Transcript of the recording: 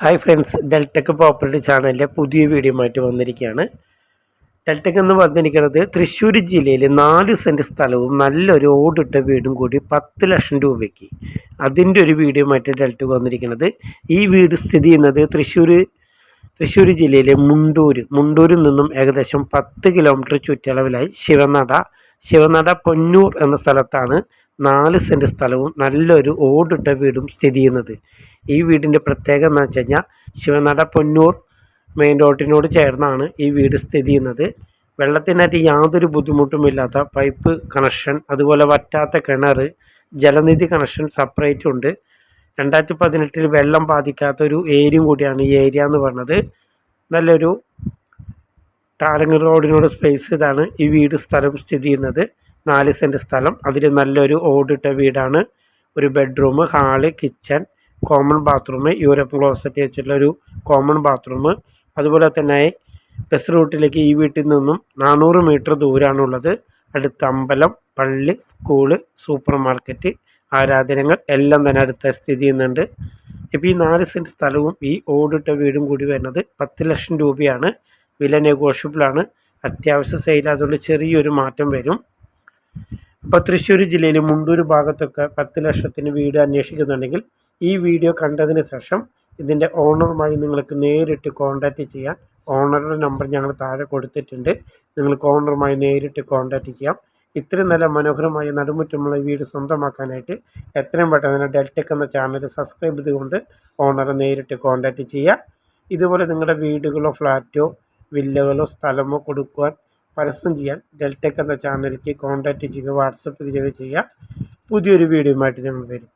Hi friends Deltech property ചാനലിലെ പുതിയ video ആയിട്ട് വന്നിരിക്കുകയാണ്. ഡെൽടെക് എന്ന് പറഞ്ഞിരിക്കുന്നത് തൃശ്ശൂർ ജില്ലയിൽ നാല് സെന്റ് സ്ഥലവും നല്ലൊരു ഓടിട്ട വീടും കൂടി പത്ത് ലക്ഷം രൂപയ്ക്ക്. അതിന്റെ ഒരു വീഡിയോ ആയിട്ട് ഡെൽടെക് വന്നിരിക്കുന്നത്. ഈ വീട് സ്ഥിതി ചെയ്യുന്നത് തൃശ്ശൂർ തൃശ്ശൂർ ജില്ലയിലെ മുണ്ടൂർ മുണ്ടൂരിൽ നിന്നും ഏകദേശം പത്ത് കിലോമീറ്റർ ചുറ്റളവിലായി ശിവനട. ശിവനട പൊന്നൂർ എന്ന സ്ഥലത്താണ് നാല് സെന്റ് സ്ഥലവും നല്ലൊരു ഓടിട്ട വീടും സ്ഥിതി ചെയ്യുന്നത്. ഈ വീടിന്റെ പ്രത്യേകത എന്ന് വെച്ച് കഴിഞ്ഞാൽ ശിവനട പൊന്നൂർ മെയിൻ റോഡിനോട് ചേർന്നാണ് ഈ വീട് സ്ഥിതി ചെയ്യുന്നത്. വെള്ളത്തിനായിട്ട് യാതൊരു ബുദ്ധിമുട്ടുമില്ലാത്ത പൈപ്പ് കണക്ഷൻ അതുപോലെ വറ്റാത്ത കിണർ ജലനിധി കണക്ഷൻ സെപ്പറേറ്റ് ഉണ്ട്. രണ്ടായിരത്തി പതിനെട്ടിൽ വെള്ളം ബാധിക്കാത്ത ഒരു ഏരിയയും കൂടിയാണ് ഈ ഏരിയ എന്ന് പറഞ്ഞത്. നല്ലൊരു ടാരങ്ങ് റോഡിനോട് സ്പേസ് ഇതാണ് ഈ വീട് സ്ഥലം സ്ഥിതി ചെയ്യുന്നത്. നാല് സെന്റ് സ്ഥലം. അതിൽ നല്ലൊരു ഓടിട്ട വീടാണ്. ഒരു bedroom hall kitchen common bathroom. European closet വെച്ചിട്ടുള്ള ഒരു കോമൺ ബാത്റൂം. അതുപോലെ തന്നെ ബസ് റൂട്ടിലേക്ക് ഈ വീട്ടിൽ നിന്നും നാനൂറ് മീറ്റർ ദൂരമാണുള്ളത് അടുത്ത അമ്പലം പള്ളി സ്കൂൾ സൂപ്പർ മാർക്കറ്റ് ആരാധനകൾ എല്ലാം തന്നെ അടുത്ത സ്ഥിതി ചെയ്യുന്നുണ്ട്. ഇപ്പോൾ ഈ നാല് സെന്റ് സ്ഥലവും ഈ ഓടിട്ട വീടും കൂടി വരുന്നത് പത്ത് ലക്ഷം രൂപയാണ്. വില നെഗോഷ്യബിളാണ്. അത്യാവശ്യ സെയിൽ അതുകൊണ്ട് ചെറിയൊരു മാറ്റം വരും. അപ്പോൾ തൃശ്ശൂർ ജില്ലയിൽ മുണ്ടൂർ ഭാഗത്തൊക്കെ പത്ത് ലക്ഷത്തിന് വീട് അന്വേഷിക്കുന്നുണ്ടെങ്കിൽ ഈ വീഡിയോ കണ്ടതിന് ശേഷം ഇതിന്റെ ഓണറുമായി നിങ്ങൾക്ക് നേരിട്ട് കോൺടാക്റ്റ് ചെയ്യാം. ഓണറുടെ നമ്പർ ഞങ്ങൾ താഴെ കൊടുത്തിട്ടുണ്ട്. നിങ്ങൾക്ക് ഓണറുമായി നേരിട്ട് കോൺടാക്റ്റ് ചെയ്യാം. ഇത്രയും നല്ല മനോഹരമായ നടുമുറ്റമുള്ള വീട് സ്വന്തമാക്കാനായിട്ട് എത്രയും പെട്ടെന്ന് ഡെൽടെക് എന്ന ചാനൽ സബ്സ്ക്രൈബ് ചെയ്തുകൊണ്ട് ഓണറെ നേരിട്ട് കോൺടാക്റ്റ് ചെയ്യുക ഇതുപോലെ നിങ്ങളുടെ വീടുകളോ ഫ്ലാറ്റോ വില്ലകളോ സ്ഥലമോ കൊടുക്കുവാൻ പരസ്യം ചെയ്യാൻ ഡെൽടെക് എന്ന ചാനലിലേക്ക് കോൺടാക്റ്റ് ചെയ്യുക വാട്സപ്പ് ചെയ്യുക ചെയ്യുക പുതിയൊരു വീഡിയോയുമായിട്ട് ഞങ്ങൾ വരും.